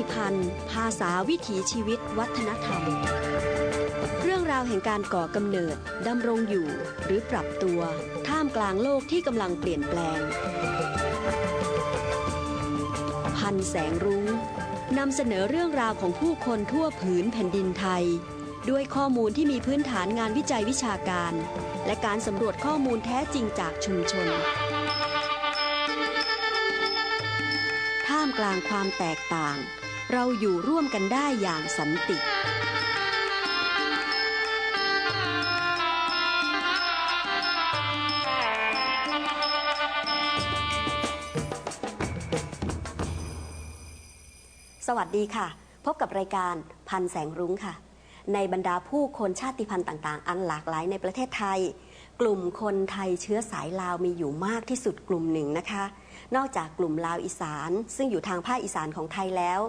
ติพันธ์ ภาษาวิถีชีวิตวัฒนธรรม เรื่องราวแห่งการก่อกำเนิดดำรงอยู่หรือปรับตัว ท่ามกลางโลกที่กำลังเปลี่ยนแปลง พันแสงรุ้งนำเสนอเรื่องราวของผู้คนทั่วผืนแผ่นดินไทย ด้วยข้อมูลที่มีพื้นฐานงานวิจัยวิชาการ และการสำรวจข้อมูลแท้จริงจากชุมชนท่ามกลางความแตกต่าง เราอยู่ร่วมกันได้อย่างสันติ สวัสดีค่ะ พบกับรายการพันแสงรุ้งค่ะ ในบรรดาผู้คนชาติพันธุ์ต่าง ๆ อันหลากหลายในประเทศไทย กลุ่มคนไทยเชื้อสายลาวมีอยู่มากที่สุดกลุ่มหนึ่งนะคะ นอกจากกลุ่มลาวอีสาน ซึ่งอยู่ทางภาคอีสานของไทยแล้ว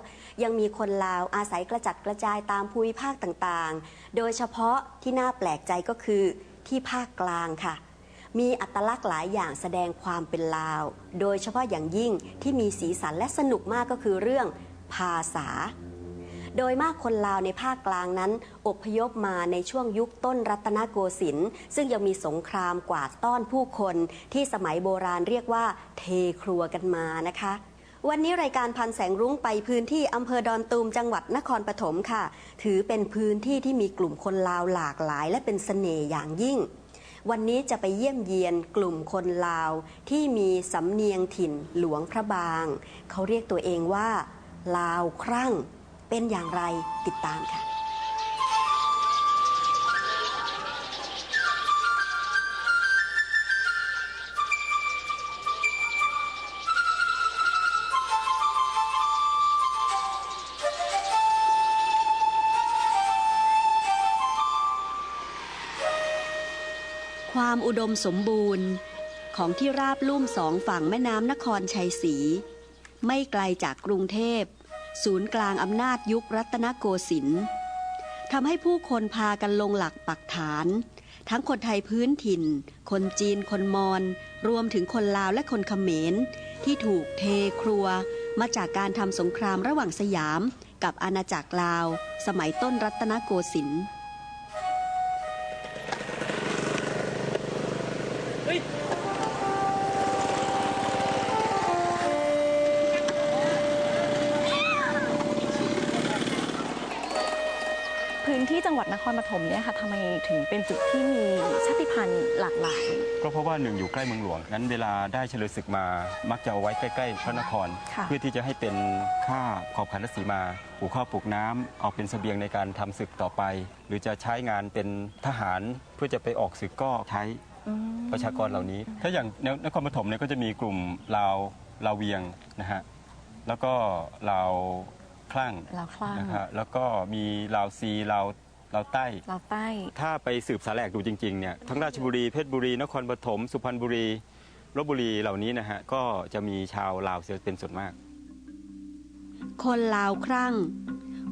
ยังมีคนลาวอาศัยกระจัดกระจายตามภูมิภาคต่างๆ โดยเฉพาะที่น่าแปลกใจก็คือที่ภาคกลางค่ะ มีอัตลักษณ์หลายอย่างแสดงความเป็นลาว โดยเฉพาะอย่างยิ่งที่มีสีสันและสนุกมากก็คือเรื่องภาษา โดยมากคนลาวในภาคกลางนั้นอพยพมาในช่วงยุคต้นรัตนโกสินทร์ซึ่งยังมีสงครามกวาดต้อนผู้คนที่สมัยโบราณเรียกว่าเทครัวกันมานะคะวันนี้รายการพันแสงรุ้งไปพื้นที่อำเภอดอนตูมจังหวัดนครปฐมค่ะ ถือเป็นพื้นที่ที่มีกลุ่มคนลาวหลากหลาย และเป็นเสน่ห์อย่างยิ่ง วันนี้จะไปเยี่ยมเยียนกลุ่มคนลาวที่มีสำเนียงถิ่นหลวงพระบาง เขาเรียกตัวเองว่า ลาวครั่ง เป็นอย่างไรติดตามค่ะ ความอุดมสมบูรณ์ของที่ราบลุ่มสองฝั่งแม่น้ำนครชัยศรีไม่ไกลจากกรุงเทพ ศูนย์กลางอำนาจยุครัตนโกสินทร์ทำให้ผู้คนพากันลงหลักปักฐาน ทั้งคนไทยพื้นถิ่น คนจีนคนมอญรวมถึงคนลาวและคนเขมร ที่ถูกเทครัว มาจากการทำสงครามระหว่างสยาม กับอาณาจักรลาว สมัยต้นรัตนโกสินทร์ รปฐมเนี่ยค่ะทำไมถึงเป็นจุดที่มีชาติพันธุ์หลากหลาย ก็เพราะว่าหนึ่งอยู่ใกล้เมืองหลวงงั้นเวลาได้เฉลยศึกมามักจะเอาไว้ใกล้ๆพระนคร ค่ะเพื่อที่จะให้เป็นค่าขอบขันสีมาปลูกข้าวปลูกน้ำเอาเป็นเสบียงในการทำศึกต่อไป หรือจะใช้งานเป็นทหารเพื่อจะไปออกศึกก็ใช้อืมประชากรเหล่านี้ ถ้าอย่างแนวนครปฐมเนี่ยก็จะมีกลุ่มลาวลาวเวียงนะฮะ แล้วก็ลาวคลั่งลาวคลั่ง นะฮะแล้วก็มีลาวซีลาว ลาวใต้ ลาวใต้ ถ้าไปสืบสาแหลกดูจริงๆเนี่ยทั้งราชบุรีเพชรบุรีนครปฐมสุพรรณบุรีลบบุรีเหล่านี้นะฮะก็จะมีชาวลาวเสียเป็นส่วนมาก คนลาวครั่ง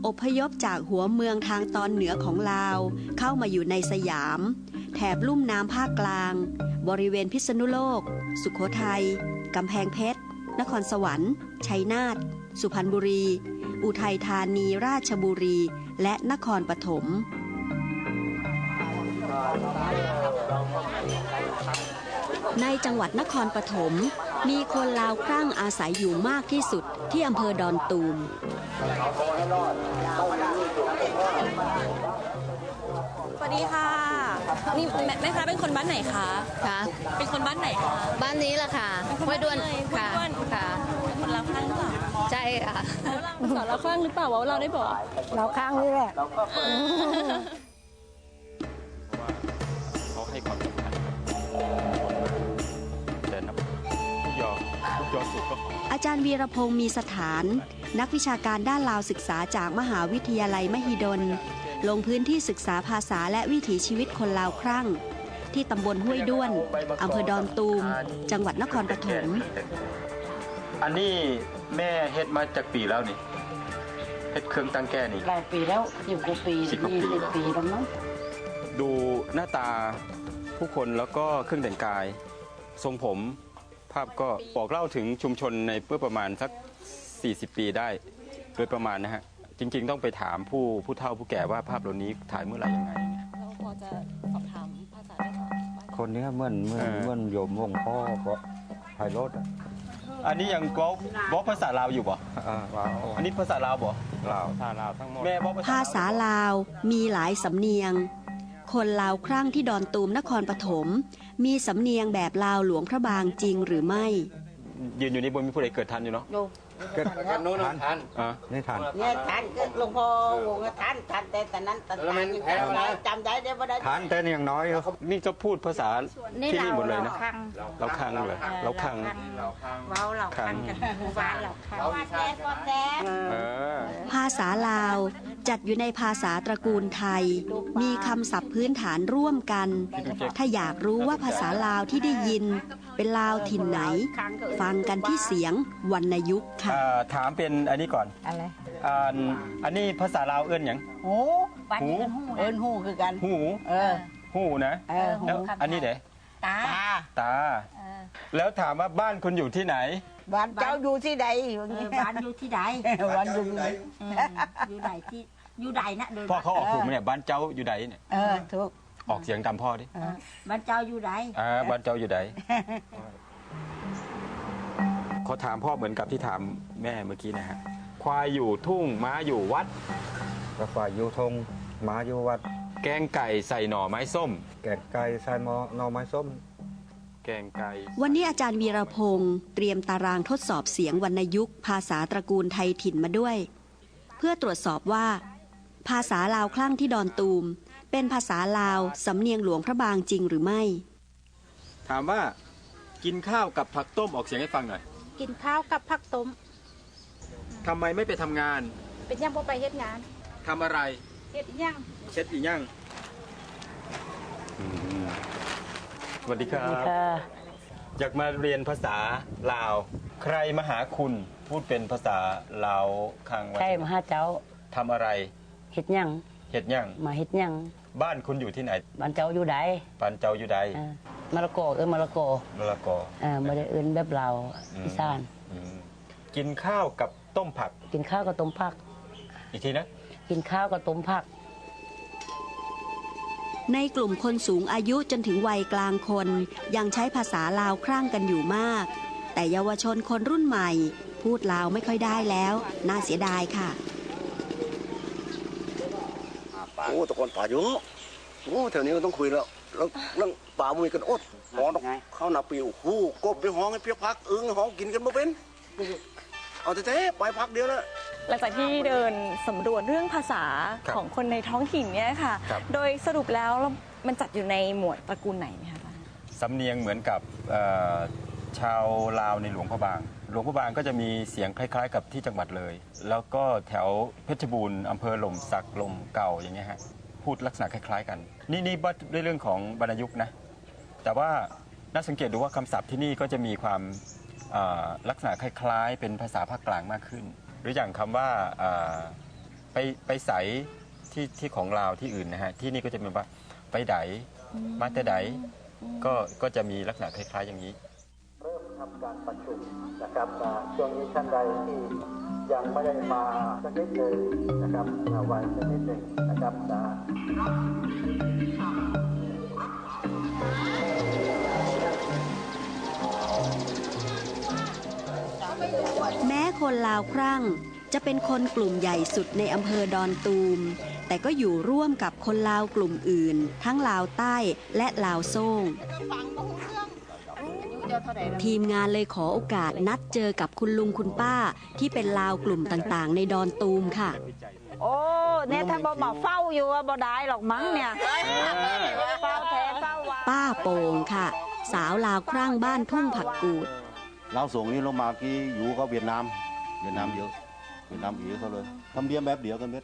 อพยพจากหัวเมืองทางตอนเหนือของลาว เข้ามาอยู่ในสยาม แถบลุ่มน้ำภาคกลาง บริเวณพิษณุโลก สุขโขทัยกำแพงเพชร นครสวรรค์ ชัยนาท สุพรรณบุรี อุทัยธานีราชบุรี และนครปฐมในจังหวัดนครปฐมมีคนลาวครั่งอาศัยอยู่มากที่สุดที่อำเภอดอนตูม สวัสดีค่ะ นี่แม่แม่ค้าเป็นคนบ้านไหนคะ ค่ะ เป็นคนบ้านไหนคะ บ้านนี้แหละค่ะห้วยด้วนห้วยค่ะด้วนค่ะเป็นคน ใช่ค่ะแล้วเราสอนลาวคลั่งหรือเปล่าวะเราได้บอก เราข้างนี่แหละเขาให้ความสำคัญกับแต่นับทุกยอทุกยอสุดก็อาจารย์วีรพงศ์มีสถาน นักวิชาการด้านลาวศึกษาจากมหาวิทยาลัยมหิดล ลงพื้นที่ศึกษาภาษาและวิถีชีวิตคนลาวครั่ง ที่ตำบลห้วยด้วนอำเภอดอนตูม จังหวัดนครปฐม อันนี้แม่เฮ็ดมาจากปีแล้วนี่เฮ็ดเครื่องตั้งแก้นี่ หลายปีแล้วสิบกว่าปีสิบกว่าปี ยี่สิบปีแล้วมั้งดูหน้าตาผู้คนแล้วก็เครื่องแต่งกาย ทรงผมภาพก็บอกเล่าถึงชุมชนในเมื่อประมาณสัก 40 ปีได้ โดยประมาณนะฮะ จริง ๆ ต้องไปถามผู้ผู้เฒ่าผู้แก่ว่าภาพเหล่านี้ถ่ายเมื่อไหร่ยังไงเนี่ยเราพอจะสอบถามภาษาได้ไหมคนเนี้ยเหมือนเหมือนเออ เหมือนโยมวงพ่อก็ไพโรด อะอันนี้ยังบอกบอกภาษาลาวอยู่บ่อ่าเราอันนี้ภาษาลาวบ่เราถ้าเราทั้งหมดแม่บอกภาษาลาวมีหลายสำเนียง คนลาวครั่งที่ดอนตูมนครปฐมมีสำเนียงแบบลาวหลวงพระบางจริงหรือไม่ ยืนอยู่นี่บนมีผู้ใดเกิดทันอยู่เนาะอยู่เกิดทันทันอ่านี่ทันเนี่ยทันก็หลวงพ่อวงก็ทันทันแต่ตอนนั้นตอนทันอยู่จำได้จำได้ได้บ่ได้ทันแต่นี่ยังน้อยอยู่นี่จะพูดภาษาที่นี่หมดเลยนะคังเราคังเลยเราคังเว้าเราคังกันหมู่บ้านเราคังว่าแจ๊กว่าแจ๊กเออภาษาลาวจัดอยู่ในภาษาตระกูลไทย มีคำศัพท์พื้นฐานร่วมกัน ถ้าอยากรู้ว่าภาษาลาวที่ได้ยิน เป็นลาวถิ่นไหน ฟังกันที่เสียงวรรณยุกต์ค่ะอ่าถามเป็นอันนี้ก่อนอะไรอ่าอันนี้ภาษาลาวเอื้อนหยัง หูบ้านนี้กันหูเอิ้นหูคือกัน หูเออ หูนะเออหูแล้วอันนี้เด้ตาตาแล้วถามว่าบ้านคุณอยู่ที่ไหน บ้านเจ้าอยู่ที่ใดอยู่เอนี่อบ้านอยู่ที่ใดบ้านอยู่ที่ใดอืมอยู่ใดที่อยู่ใดนะโดยพ่อเขาออกถูกไหมเนี่ยบ้านเจ้าอยู่ใดเนี่ยเออถูกออกเสียงตามพ่อดิบ้านเจ้าอยู่ใดอ่าบ้านเจ้าอยู่ใดขอถามพ่อเหมือนกับที่ถามแม่เมื่อกี้นะฮะควายอยู่ทุ่งม้าอยู่วัด กระฝ่ายอยู่ทงหมาอยู่วัด แกงไก่ใส่หน่อไม้ส้ม แกงไก่ใส่หมอหน่อไม้ส้ม แกงไก่วันนี้อาจารย์วีรพงศ์เตรียมตารางทดสอบเสียงวรรณยุกต์ ภาษาตระกูลไทยถิ่นมาด้วย เพื่อตรวจสอบว่า ภาษาลาวคลั่งที่ดอนตูม เป็นภาษาลาว สำเนียงหลวงพระบางจริงหรือไม่ ถามว่ากินข้าวกับผักต้มออกเสียงให้ฟังหน่อย กินข้าวกับผักต้มทำไมไม่ไปทำงาน เป็นยังบ่ไปเฮ็ดงานทำอะไร เฮ็ดอิหยังเช็ดอีกยังสวัสดีครับอยากมาเรียนภาษาลาว ใครมาหาคุณพูดเป็นภาษาลาวคางวันใช่มาหาเจ้าทำอะไรเฮ็ดหยังเห็ดยังมาเฮ็ดหยังบ้านคุณอยู่ที่ไหนบ้านเจ้าอยู่ใดปานเจ้าอยู่ใดเออ มะละกอเอ้ยมะละกอมะละกอเออบ่ได้เอิ้นแบบเราวอืมอีสาน อืมกินข้าวกับต้มผัก กินข้าวกับต้มผัก อีกทีนะ กินข้าวกับต้มผัก ในกลุ่มคนสูงอายุจนถึงวัยกลางคน ยังใช้ภาษาลาวครั่งกันอยู่มาก แต่เยาวชนคนรุ่นใหม่ พูดลาวไม่ค่อยได้แล้ว น่าเสียดายค่ะ โอ้แตะกอนป่าเยอะโอ้แถวนี้ก็ต้องคุยแล้วแล้วเรื่องป่ามุยกันอดหมอต้องเข้าหนาปีโอ้โหกบไปห้องให้เพียกพักอึ้งห้องกินกันบ่เป็น เอาแต่ๆไปพักเดียวแล้ว หลังจากที่เดินสำรวจเรื่องภาษาครับของคนในท้องถิ่นเนี่ยค่ะ ครับ โดยสรุปแล้วมันจัดอยู่ในหมวดตระกูลไหนไหมคะอาจารย์สำเนียงเหมือนกับเอ่อชาวลาวในหลวงพระบาง หลวงพระบางก็จะมีเสียงคล้าย ๆ กับที่จังหวัดเลย แล้วก็แถวเพชรบูรณ์อำเภอหล่มสักลมเก่าอย่างเงี้ยฮะ พูดลักษณะคล้ายๆ กัน นี่นี่ว่าด้วยเรื่องของบรรณยุกต์นะ แต่ว่าน่าสังเกตดูว่าคำศัพท์ที่นี่ก็จะมีความเอ่อลักษณะคล้ายๆ เป็นภาษาภาคกลางมากขึ้น หรืออย่างคำว่าเอ่อไปไปใสที่ที่ของลาวที่อื่นนะฮะที่นี่ก็จะเป็นว่าไปไดมาแต่ไดก็ก็จะมีลักษณะคล้ายๆอย่างนี้ เริ่มทำการประชุมนะครับช่วงนี้ท่านใดที่ ยังไม่ได้มาสักนิดเลยนะครับไว้สักนิดหนึ่งนะครับนะแม้คนลาวครั่งจะเป็นคนกลุ่มใหญ่สุดในอำเภอดอนตูม แต่ก็อยู่ร่วมกับคนลาวกลุ่มอื่น ทั้งลาวใต้และลาวโซ่ง ทีมงานเลยขอโอกาสนัดเจอกับคุณลุงคุณป้า ที่เป็นลาวกลุ่มต่างๆ ในดอนตูมค่ะ โอ้เนี่ยถ้าบ่มาเฝ้าอยู่อะบ่ได้หรอกมั้งเนี่ยเฝ้าแท้เฝ้าว่าป้าโป่งค่ะ สาวลาวครั่งบ้านทุ่งผักกูดเราส่งนี่ลงมาที่อยู่ก็เวียดนามเวียดนามเยอะเวียดนามเยอะเขาเลยทำเรียมแบบเดียวกันเม็ด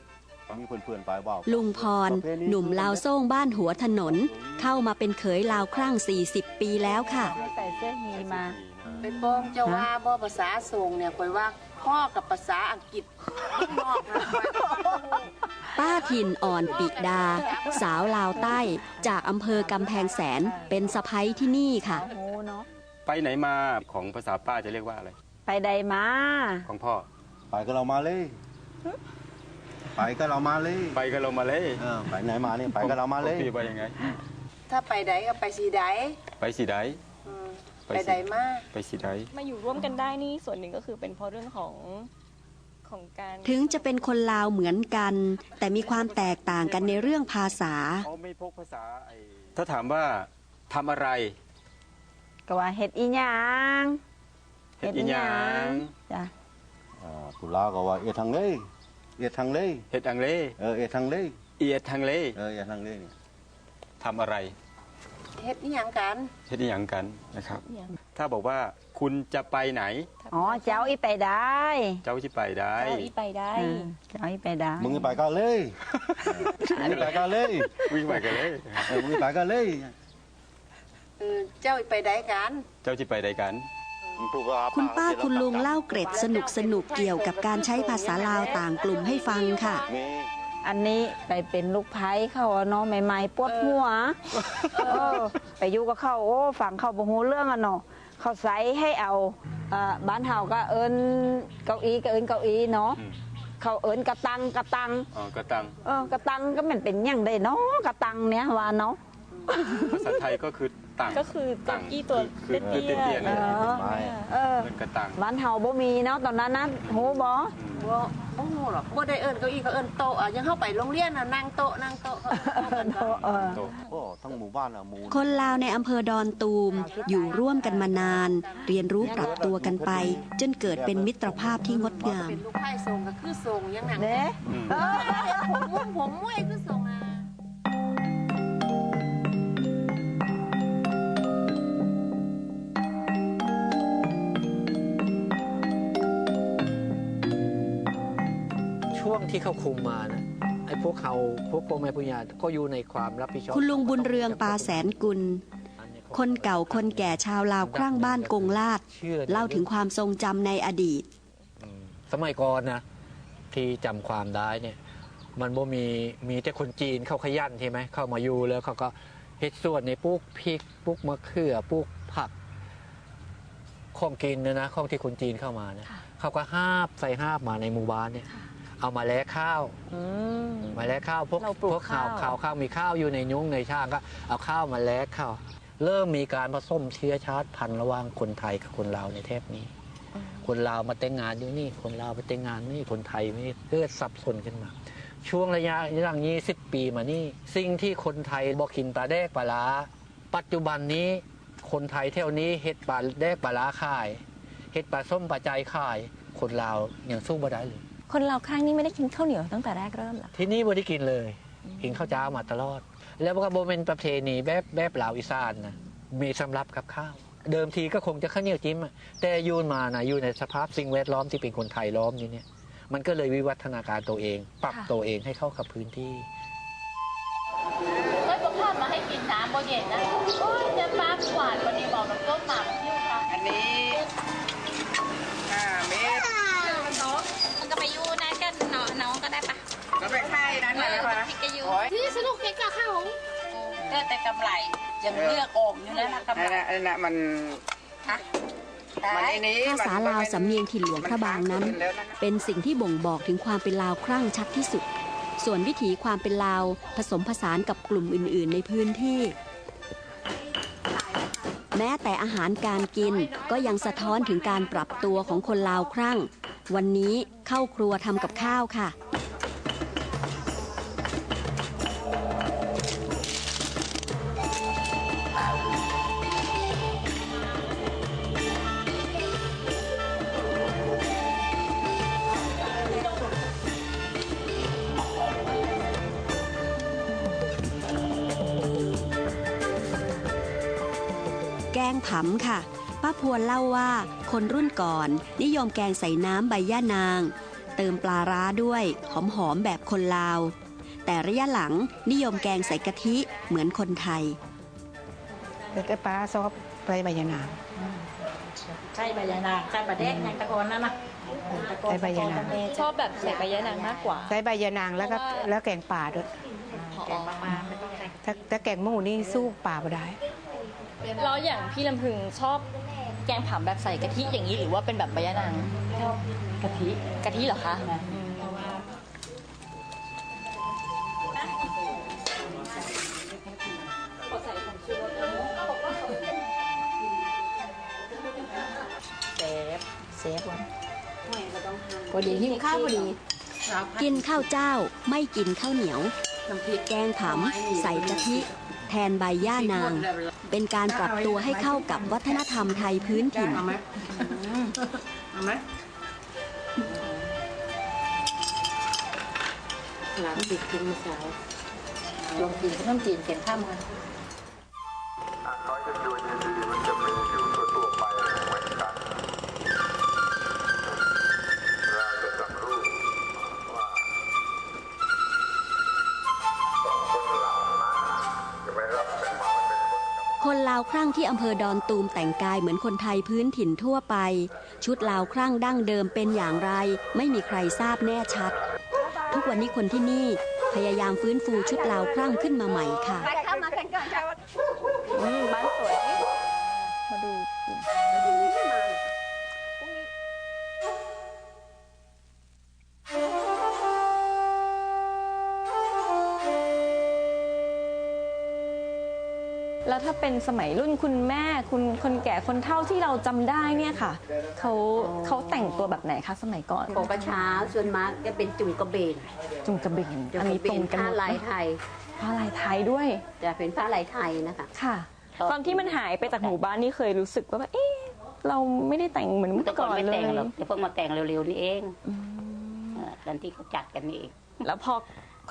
มีเพื่อนๆไปเปล่าลุงพร หนุ่มลาวโซ่งบ้านหัวถนน เข้ามาเป็นเขยลาวครั่ง 40 ปีแล้วค่ะใส่เสื้อฮีมาเป็นบ้องเจ้าว่าบ่ภาษาส่งเนี่ยคอยว่าข้อกับภาษาอังกฤษลูกนอกนะป้าถิ่นอ่อนปิดา สาวลาวใต้จากอำเภอกำแพงแสนเป็นสะพ้ยที่นี่ค่ะโอ้เนาะไปไหนมาของภาษาป้าจะเรียกว่าอะไร ไปใดมา ของพ่อ ไปก็เรามาเลย ไปก็เรามาเลยไปกันเรามาเลยเออไปไหนมาเนี่ยไปก็เรามาเลยพี่ไปยังไง ถ้าไปใดก็ไปสีใดไปสีใดอืมไปไปสิใดมาไปสีใดมาอยู่ร่วมกันได้นี่ส่วนหนึ่งก็คือเป็นเพราะเรื่องของของการถึงจะเป็นคนลาวเหมือนกัน แต่มีความแตกต่างกันในเรื่องภาษา เขาไม่พกภาษาไอถ้าถามว่าทำอะไรก็ว่าเห็ดอีหยังเฮ็ดอีหยังจ้ะ อ่าผู้ลาวก็ว่าเอียดทางเลย เอียดทางเลยเฮ็ดอังเลเออเอียดทางเลยเอียดทางเลเออเอียดทางเลยเนี่ยทำอะไรเฮ็ดนี่ยังกันเฮ็ดอีหยังกันนะครับ ถ้าบอกว่าคุณจะไปไหน อ๋อ เจ้าอีไปได้ เจ้าที่ไปได้ เจ้าอีไปได้เออเจ้าอีไปได้ มึงไปก็เลย มึงไปก็เลยวิ่งไปกันเลยเออมึงไปก็เลย เออ เจ้าไปใดกัน เจ้าที่ไปใดกัน คุณป้าคุณลุงเล่าเกร็ดสนุกสนุกๆเกี่ยวกับการใช้ภาษาลาวต่างกลุ่มให้ฟังค่ะมีอันนี้ไปเป็นลูกไผ่เขาอะเนาะใหม่ๆปวดหัวเออไปอยู่กับเขาโอ้ฟังเขาบ่ฮู้เรื่องอะเนาะเขาใส่ให้เอาเอ่อบ้านเฮาก็เอิ้นเก้าอี้ก็เอิ้นเก้าอี้เนาะอืมเขาเอิ้นกระตังกระตังอ๋อกระตังเออกระตังก็มันเป็นหยังได้เนาะกระตังเนี่ยว่าเนาะ ภาษาไทยก็คือตังก็คือเก้าอี้ตัวคือคือเตี้เตี้ยยๆเอนะอไปเออเป็นกระตังบ้านเฮาบ่มีเนาะตอนนั้นนะฮู้บ่บ่บ่ฮู้หรอกบ่ได้เอิ้นเก้าอี้ก็เอิ้นโต๊ะอะยังเข้าไปโรงเรียนน่ะนั่งโต๊ะนั่งโต๊ะเขาเอิ้นกันเออ โตโอ้ทั้งหมู่บ้านอะหมู่ คนลาวในอำเภอดอนตูม อยู่ร่วมกันมานาน เรียนรู้ปรับตัวกันไป จนเกิดเป็นมิตรภาพที่งดงาม เป็นลูกไผ่ทรงก็คือทรงยังหนังเด้อืมเออผมม่วงผมมวยคือทรงอะ ช่วงที่เขาคุมมานะไอ้พวกเขาพวกพ่อแม่ปุญญาก็อยู่ในความรับผิดชอบ คุณลุงบุญเรืองปาแสนกุล คนเก่าคนแก่ชาวลาวครั่งบ้านกงลาดชื่อเล่าถึงความทรงจำในอดีตอืมสมัยก่อนนะที่จำความได้เนี่ยมันบ่มีมีแต่คนจีนเข้าขยันใช่ไหมเข้ามาอยู่แล้วเขาก็เฮ็ดส่วนในปลูกพริกปลูกมะเขือปลูกผักของกินนะนะของที่คนจีนเข้ามาเนี่ยค่ะเขาก็ห้าบใส่ห้าบมาในหมู่บ้านเนี่ย เอามาแลกข้าว อืม มาแลกข้าวพวกเราปลูกพวกข้าวข้าวข้าวข้าวมีข้าวอยู่ในยุ้งในช่างก็เอาข้าวมาแลกข้าวเริ่มมีการผสมเชื้อชาติพันธุ์ระหว่างคนไทยกับคนลาวในเทปนี้ คนลาวมาแต่งงานอยู่นี่ คนลาวไปแต่งงานนี่คนไทยนี่เกิดสับสนขึ้นมา ช่วงระยะหลังนี้สิบปีมานี่ สิ่งที่คนไทยบอกกินปลาแดกปลาล้าปัจจุบันนี้คนไทยเท่านี้เฮ็ดปลาแดกปลาล้าขายเฮ็ดปลาส้มปลาใจขาย คนลาวยังสู้บ่ได้เลย คนเราครั้งนี้ไม่ได้กินข้าวเหนียวตั้งแต่แรกเริ่มเหรอ ที่นี่บ่ได้กินเลย กินข้าวเจ้ามาตลอด แล้วก็บ่เป็นประเพณีแบบแบบลาวอีสานนะมีสำรับกับข้าว เดิมทีก็คงจะข้าวเหนียวจิ้มอะแต่อยูนมานะอยู่ในสภาพสิ่งแวดล้อมที่เป็นคนไทยล้อมอยู่เนี่ยมันก็เลยวิวัฒนาการตัวเอง ปรับค่ะ ตัวเองให้เข้ากับพื้นที่ เฮ้ยบอกข้ามาให้กินน้ำบ่เย็นนะโอ้ยจะฟ้าหวานวันนี้บอกน้ำต้มหมากคิ้วค่ะอันนี้ห้าเมตร มันก็ไปอยู่นะกันน้องน้องก็ได้ปะ ก็ไปค่ายนั้นแหละค่ะพี่ก็อยู่ที่สนุกเก่งกับข้าวเลือกแต่กำไรยังเลือกออกอยู่แล้วนะกำไรนั่นน่ะนั่นน่ะมันฮะมันไอ้นี้ภาษาลาวสำเนียงถิ่นหลวงพระบางนั้น เป็นสิ่งที่บ่งบอกถึงความเป็นลาวครั่งชัดที่สุด ส่วนวิถีความเป็นลาวผสมผสานกับกลุ่มอื่น ๆ ในพื้นที่ แม้แต่อาหารการกินก็ยังสะท้อนถึงการปรับตัวของคนลาวครั่ง วันนี้เข้าครัวทำกับข้าวค่ะำค่ะ ป้าพวนเล่าว่าคนรุ่นก่อน นิยมแกงใส่น้ำใบย่านาง เติมปลาร้าด้วย หอมๆแบบคนลาว แต่ระยะหลังนิยมแกงใส่กะทิเหมือนคนไทย แต่ปลาซอบไปใบยานางใช่ใบยานางใช่ใบแดงยังตะโกนนั่นนะใส่ใบยานางชอบแบบใส่ใบยะนางมากกว่าใส่ใบยานางแล้วก็แล้วแกงป่าด้วยแกงปลาไม่ต้องใส่ถ้าถ้าแกงหมูนี่สู้ป่าบ่ได้ แล้วอย่างพี่ลำพึงชอบแกงผำแบบใส่กะทิอย่างนี้หรือว่าเป็นแบบใบยะนางกะทิกะทิเหรอคะเซฟเซฟวันพอดีหิ้วข้าวพอดี กินข้าวเจ้าไม่กินข้าวเหนียว น้ำพริกแกงผำใส่กะทิ แทนใบย่านาง เป็นการปรับตัวให้เข้ากับวัฒนธรรมไทยพื้นถิ่น เอาไหมเอาไหมหลานติดกินมาสาวลงกินขนมจีนเขียนข้ามกันาวครั่งที่อำเภอดอนตูมแต่งกายเหมือนคนไทยพื้นถิ่นทั่วไป ชุดลาวครั่งดั้งเดิมเป็นอย่างไร ไม่มีใครทราบแน่ชัด ทุกวันนี้คนที่นี่พยายามฟื้นฟูชุดลาวครั่งขึ้นมาใหม่ค่ะ แล้วถ้าเป็นสมัยรุ่นคุณแม่คุณคนแก่คนเฒ่าที่เราจำได้เนี่ยค่ะเขาเขาแต่งตัวแบบไหนคะสมัยก่อนโขกระช้าส่วนมากจะเป็นจุ่มกระเบนจุงกระเบนจุ่มอันกนี้ระเบตรงนกันผ้าหมดลายไทยผ้าลายไทยด้วยจะเป็นผ้าลายไทยนะคะ ค่ะตอนที่มันหายไปจากหมู่บ้านนี่เคยรู้สึกว่าแบบเอ๊ะเราไม่ได้แต่งเหมือนเมื่แต่อก่ก่ออนนไม่เลแต่ยงหรอกแต่เพิ่งมาแต่งเร็วๆนี่เองเออตอนที่เขาจัดกันนี่เองแล้วพอ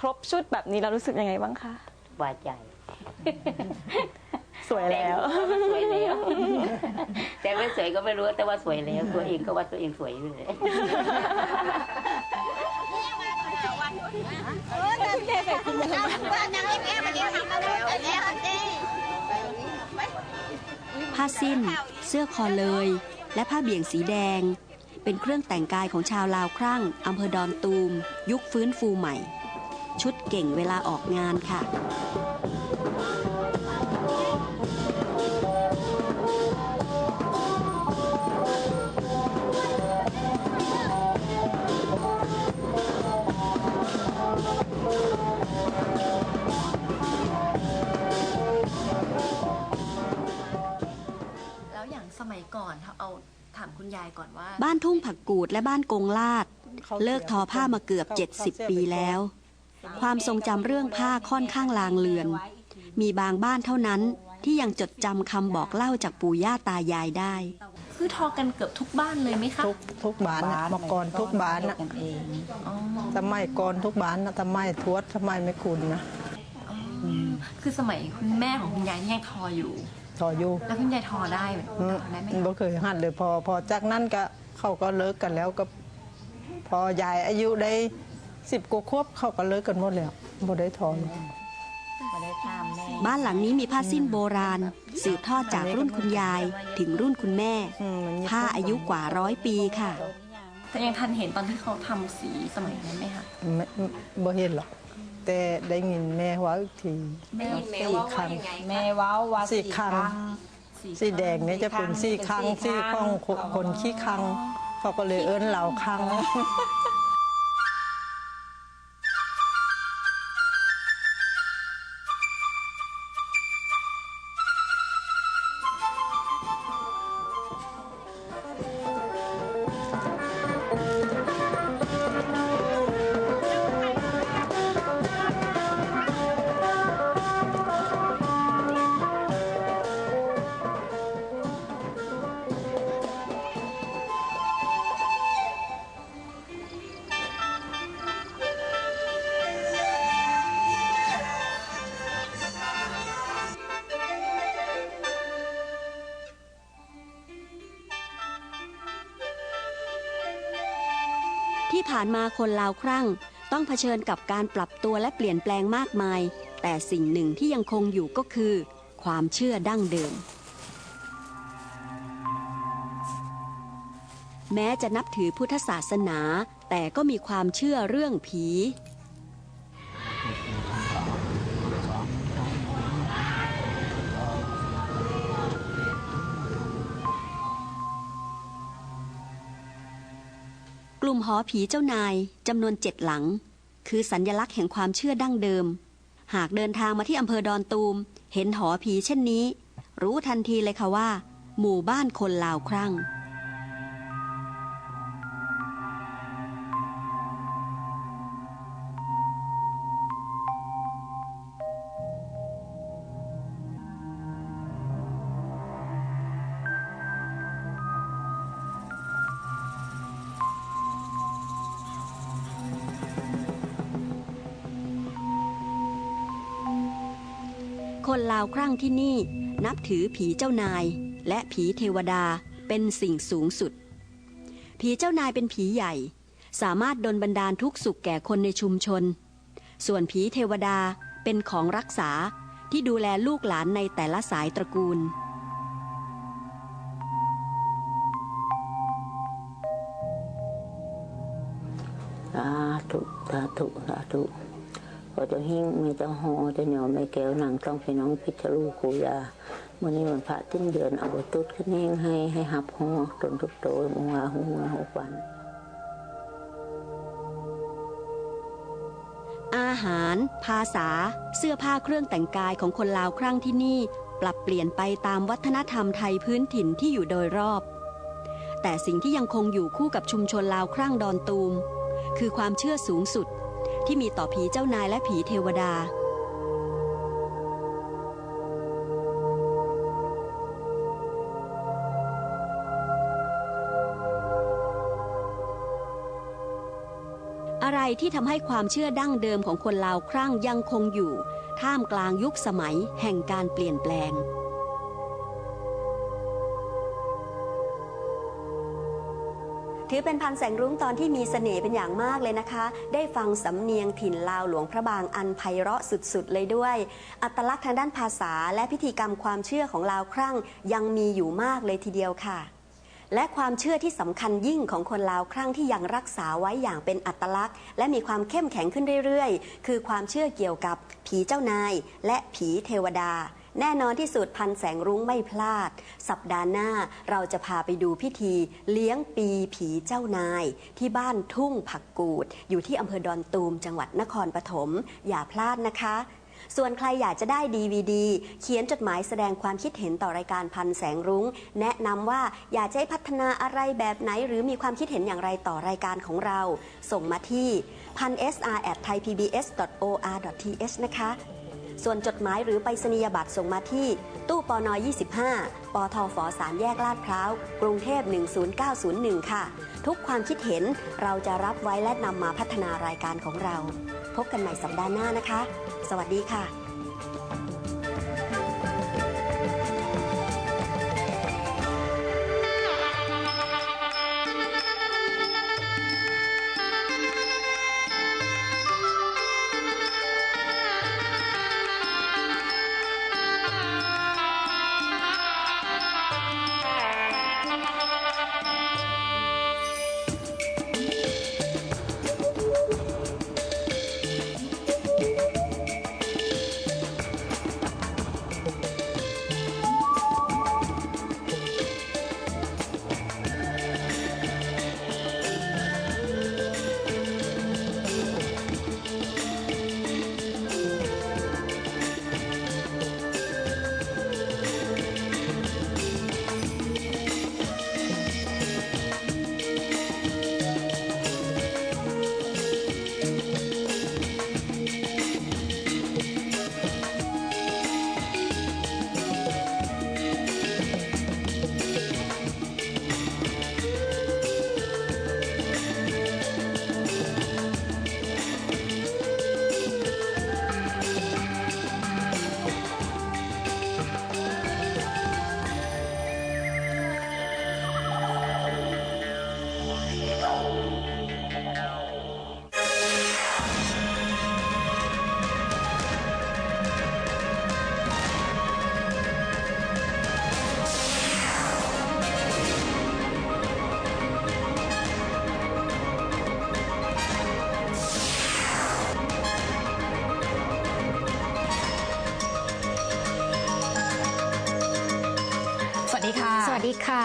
ครบชุดแบบนี้เรารู้สึกยังไงบ้างคะ สบายใจ สวยแล้ว แต่งสวยแล้ว แต่ไม่สวยก็ไม่รู้แต่ว่าสวยแล้ว ตัวเองก็ว่าตัวเองสวยอยู่เลยผ้าสิ้น เสื้อคอเลย และผ้าเบี่ยงสีแดง เป็นเครื่องแต่งกายของชาวลาวครั่งอำเภอดอนตูม ยุคฟื้นฟูใหม่ ชุดเก่งเวลาออกงานค่ะ มัยก่อนเอาถามคุณยายก่อนว่า บ้านทุ่งผักกูดและบ้านกงลาด เลิกทอผ้ามาเกือบ 70 ปีแล้ว ความทรงจำเรื่องผ้าค่อนข้างลางเลือน มีบางบ้านเท่านั้นที่ยังจดจำคำบอกเล่าจากปู่ย่าตายายได้ คือทอกันเกือบทุกบ้านเลยไหมคะ ทุกทุกบ้านน่ะเมื่อก่อนทุกบ้านนะสมัยก่อนทุกบ้านนะสมัยทวดสมัยไม่คุณนะคือสมัยคุณแม่ของคุณยายนี่ยังทออยู่ ทออยู่แล้วคุณยายทอได้ไหมอืมทอได้ไหมบ่เคยหัดเลยพอพอจากนั้นก็เขาก็เลิกกันแล้วก็ พอยายอายุได้สิบกว่าขวบเขาก็เลิกกันหมดแล้วบ่ได้ทอนบ้านหลังนี้มีผ้าสิ้นโบราณ สืบทอดจากรุ่นคุณยายถึงรุ่นคุณแม่ผ้าอายุกว่าร้อยปีค่ะ แต่ยังทันเห็นตอนที่เขาทำสีสมัยนั้นไหมคะไม่บ่เห็นหรอก แต่ได้ยินแม่ว่าอีกที ได้ยินแม่สี่ว่าครั้งแม่เว้าว่าสี่ครั้ง สีแดงเนี่ยจะเป็นสี่ครั้งสี่ข้องคนขี้ครั้งเขาก็เลยเอิ้นเหล่าครั้ง คนลาวครั่ง ต้องเผชิญกับการปรับตัวและเปลี่ยนแปลงมากมาย แต่สิ่งหนึ่งที่ยังคงอยู่ก็คือ ความเชื่อดั้งเดิม แม้จะนับถือพุทธศาสนา แต่ก็มีความเชื่อเรื่องผี กลุ่มหอผีเจ้านายจำนวนเจ็ดหลัง คือสัญญลักษณ์แห่งความเชื่อดั้งเดิม หากเดินทางมาที่อำเภอดอนตูม เห็นหอผีเช่นนี้ รู้ทันทีเลยค่ะว่า หมู่บ้านคนลาวครั่ง คนลาวครั่งที่นี่ นับถือผีเจ้านาย และผีเทวดาเป็นสิ่งสูงสุด ผีเจ้านายเป็นผีใหญ่ สามารถดลบันดาลทุกสุขแก่คนในชุมชน ส่วนผีเทวดาเป็นของรักษาที่ดูแลลูกหลานในแต่ละสายตระกูลสาธุสาธุสาธุ ขอจ้าหิ้งมีเจ้าหอเจ้าหยอมแม่แก้วหนังต้องพี่น้องพิจารูครูยามื่อนี้วันพระติ้นเดือนเอาตุดขึ้นแห้งให้ให้หับหอตนทุกโตมงวาหูมือหกวัน อาหาร ภาษา เสื้อผ้าเครื่องแต่งกายของคนลาวครั่งที่นี่ ปรับเปลี่ยนไปตามวัฒนธรรมไทยพื้นถิ่นที่อยู่โดยรอบ แต่สิ่งที่ยังคงอยู่คู่กับชุมชนลาวครั่งดอนตูม คือความเชื่อสูงสุด ที่มีต่อผีเจ้านายและผีเทวดา อะไรที่ทำให้ความเชื่อดั้งเดิมของคนลาวครั่งยังคงอยู่ ท่ามกลางยุคสมัยแห่งการเปลี่ยนแปลง ถือเป็นพันแสงรุ้งตอนที่มีเสน่ห์เป็นอย่างมากเลยนะคะ ได้ฟังสำเนียงถิ่นลาวหลวงพระบางอันไพเราะสุดๆ เลยด้วย อัตลักษณ์ทางด้านภาษาและพิธีกรรมความเชื่อของลาวครั่งยังมีอยู่มากเลยทีเดียวค่ะ และความเชื่อที่สำคัญยิ่งของคนลาวครั่งที่ยังรักษาไว้อย่างเป็นอัตลักษณ์ และมีความเข้มแข็งขึ้นเรื่อยๆ คือความเชื่อเกี่ยวกับผีเจ้านาย และผีเทวดา แน่นอนที่สุดพันแสงรุ้งไม่พลาด สัปดาห์หน้าเราจะพาไปดูพิธีเลี้ยงปีผีเจ้านาย ที่บ้านทุ่งผักกูด อยู่ที่อำเภอดอนตูมจังหวัดนครปฐมอย่าพลาดนะคะ ส่วนใครอยากจะได้ DVD เขียนจดหมายแสดงความคิดเห็นต่อรายการพันแสงรุง้ง แนะนำว่าอยากจะให้พัฒนาอะไรแบบไหน หรือมีความคิดเห็นอย่างไรต่อรายการของเรา ส่งมาที่พัน sr at thaipbs.or.th นะคะ ส่วนจดหมายหรือไปรษณียบัตรส่งมาที่ ตู้ปอน25 ปทฝ3แยกลาดพร้าว กรุงเทพ 10901 ค่ะ ทุกความคิดเห็นเราจะรับไว้และนำมาพัฒนารายการของเรา พบกันใหม่สัปดาห์หน้านะคะ สวัสดีค่ะ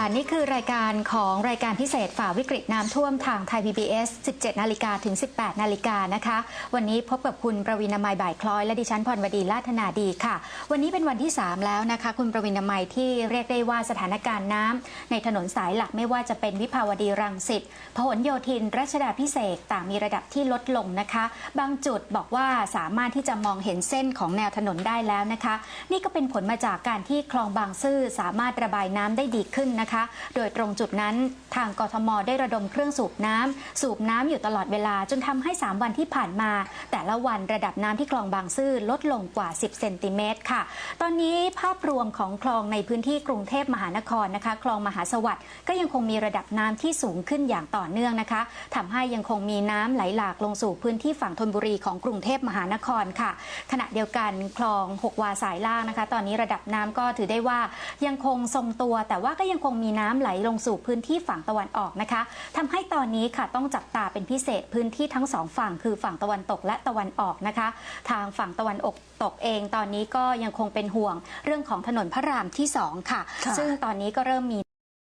นี่คือรายการของรายการพิเศษฝ่าวิกฤตน้ำท่วมทางไทย PBS 17 นาฬิกาถึง 18 นาฬิกานะคะ วันนี้พบกับคุณประวินามัยบ่ายคล้อย และดิฉันพรวดีลาธนาดีค่ะ วันนี้เป็นวันที่ 3 แล้วนะคะ คุณประวินามัยที่เรียกได้ว่าสถานการณ์น้ำในถนนสายหลักไม่ว่าจะเป็นวิภาวดีรังสิตพหลโยธิน รัชดาพิเศษต่างมีระดับที่ลดลงนะคะ บางจุดบอกว่าสามารถที่จะมองเห็นเส้นของแนวถนนได้แล้วนะคะ นี่ก็เป็นผลมาจากการที่คลองบางซื่อสามารถระบายน้ำได้ดีขึ้นนะคะโดยตรงจุดนั้นทางกทมได้ระดมเครื่องสูบน้ำสูบน้ำอยู่ตลอดเวลาจนทำให้ 3 วันที่ผ่านมา แต่ละวันระดับน้ำที่คลองบางซื่อลดลงกว่า 10 เซนติเมตรค่ะ ตอนนี้ภาพรวมของคลองในพื้นที่กรุงเทพมหานครนะคะ คลองมหาสวัสดิ์ก็ยังคงมีระดับน้ำที่สูงขึ้นอย่างต่อเนื่องนะคะทำให้ยังคงมีน้ำไหลหลากลงสู่พื้นที่ฝั่งธนบุรีของกรุงเทพมหานครค่ะ ขณะเดียวกันคลองหกวาสายล่างนะคะ ตอนนี้ระดับน้ำก็ถือได้ว่ายังคงทรงตัว แต่ว่าก็ยังคงมีน้ำไหลลงสู่พื้นที่ฝั่งตะวันออกนะคะทำให้ตอนนี้ค่ะต้องจับตาเป็นพิเศษพื้นที่ทั้งสองฝั่งคือฝั่งตะวันตกและตะวันออกนะคะ ทางฝั่งตะวันออกตกเองตอนนี้ก็ยังคงเป็นห่วงเรื่องของถนนพระรามที่สองค่ะค่ะซึ่งตอนนี้ก็เริ่มมี